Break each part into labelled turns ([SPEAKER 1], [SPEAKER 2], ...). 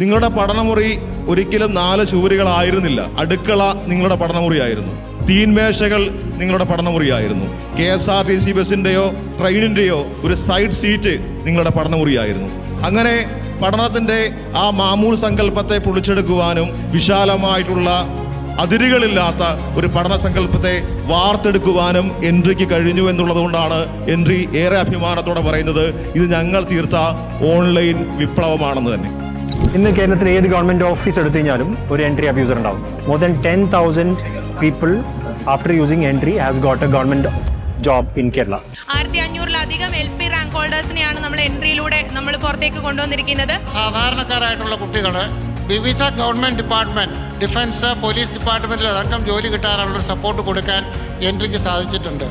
[SPEAKER 1] നിങ്ങളുടെ പഠനമുറി ഒരിക്കലും നാല് ചുവരുകളായിരുന്നില്ല. അടുക്കള നിങ്ങളുടെ പഠനമുറിയായിരുന്നു. തീൻമേശകൾ നിങ്ങളുടെ പഠനമുറിയായിരുന്നു. K S R T C ബസിന്റെയോ ട്രെയിനിന്റെയോ ഒരു സൈഡ് സീറ്റ് നിങ്ങളുടെ പഠനമുറിയായിരുന്നു. അങ്ങനെ പഠനത്തിന്റെ ആ മാമൂൽ സങ്കല്പത്തെ പൊളിച്ചെടുക്കുവാനും വിശാലമായിട്ടുള്ള അതിരുകളില്ലാത്ത ഒരു പഠന സങ്കല്പത്തെ വാർത്തെടുക്കുവാനും എൻട്രിക്ക് കഴിഞ്ഞു എന്നുള്ളത് കൊണ്ടാണ് എൻട്രി ഏറെ അഭിമാനത്തോടെ പറയുന്നത്. ഇത് ഞങ്ങൾ തീർത്ത ഓൺലൈൻ വിപ്ലവമാണെന്ന് തന്നെ.
[SPEAKER 2] ഇന്ന് കേരളത്തിൽ ഏത് ഗവൺമെന്റ് ഓഫീസ് എടുത്തു കഴിഞ്ഞാലും ഒരു എൻട്രി അബ്യൂസർ ഉണ്ടാവും. More than ten thousand people after using Entri has got a government job in Kerala
[SPEAKER 3] ആയിരത്തി അഞ്ഞൂറിലധികം എൽ പി റാങ്ക് ഹോൾഡേഴ്സിനെയാണ് നമ്മൾ എൻട്രിയിലൂടെ നമ്മൾ പുറത്തേക്ക് കൊണ്ടുവന്നിരിക്കുന്നത്.
[SPEAKER 4] സാധാരണക്കാരായിട്ടുള്ള കുട്ടികൾ വിവിധ ഗവൺമെന്റ് ഡിപ്പാർട്ട്മെന്റ് ഡിഫൻസ് പോലീസ് ഡിപ്പാർട്ട്മെന്റിലടക്കം ജോലി കിട്ടാനുള്ള സപ്പോർട്ട് കൊടുക്കാൻ എൻട്രിക്ക് സാധിച്ചിട്ടുണ്ട്.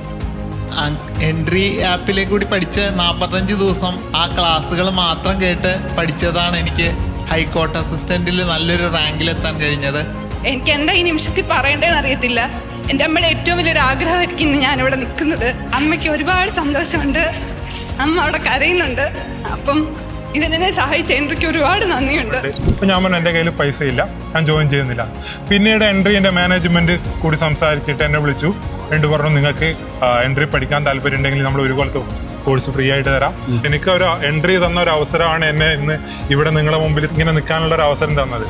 [SPEAKER 5] എൻട്രി ആപ്പിലേക്ക് കൂടി പഠിച്ച് നാൽപ്പത്തഞ്ച് ദിവസം ആ ക്ലാസ്സുകൾ മാത്രം കേട്ട് പഠിച്ചതാണ് എനിക്ക് ഹൈക്കോർട്ട് അസിസ്റ്റന്റിൽ നല്ലൊരു റാങ്കിൽ എത്താൻ കഴിഞ്ഞത്.
[SPEAKER 6] എനിക്ക് എന്താ ഈ നിമിഷത്തിൽ പറയേണ്ടതെന്ന് അറിയത്തില്ല എന്റെ അമ്മയുടെ ഏറ്റവും വലിയൊരു ആഗ്രഹമായിരിക്കും ഞാൻ ഇവിടെ നിൽക്കുന്നത്. അമ്മയ്ക്ക് ഒരുപാട് സന്തോഷമുണ്ട്. അമ്മ അവിടെ കരയുന്നുണ്ട്. അപ്പം ഇതിനെ സഹായിച്ച എനിക്ക് ഒരുപാട് നന്ദിയുണ്ട്.
[SPEAKER 7] ഞാൻ പറഞ്ഞു എന്റെ കയ്യിൽ പൈസ ഇല്ല ഞാൻ ജോയിൻ ചെയ്യുന്നില്ല. പിന്നീട് എൻട്രി എന്റെ മാനേജ്മെന്റ് കൂടി സംസാരിച്ചിട്ട് എന്നെ വിളിച്ചു. എന്നിട്ട് പറഞ്ഞു നിങ്ങൾക്ക് എൻട്രി പഠിക്കാൻ താല്പര്യം ഉണ്ടെങ്കിൽ നമ്മൾ ഒരു കൊല്ലത്തെ കോഴ്സ് ഫ്രീ ആയിട്ട് തരാം. എനിക്ക് ഒരു എൻട്രി തന്ന ഒരു അവസരമാണ് എന്നെ ഇന്ന് ഇവിടെ നിങ്ങളുടെ മുമ്പിൽ ഇങ്ങനെ നിൽക്കാനുള്ള ഒരു അവസരം തന്നത്.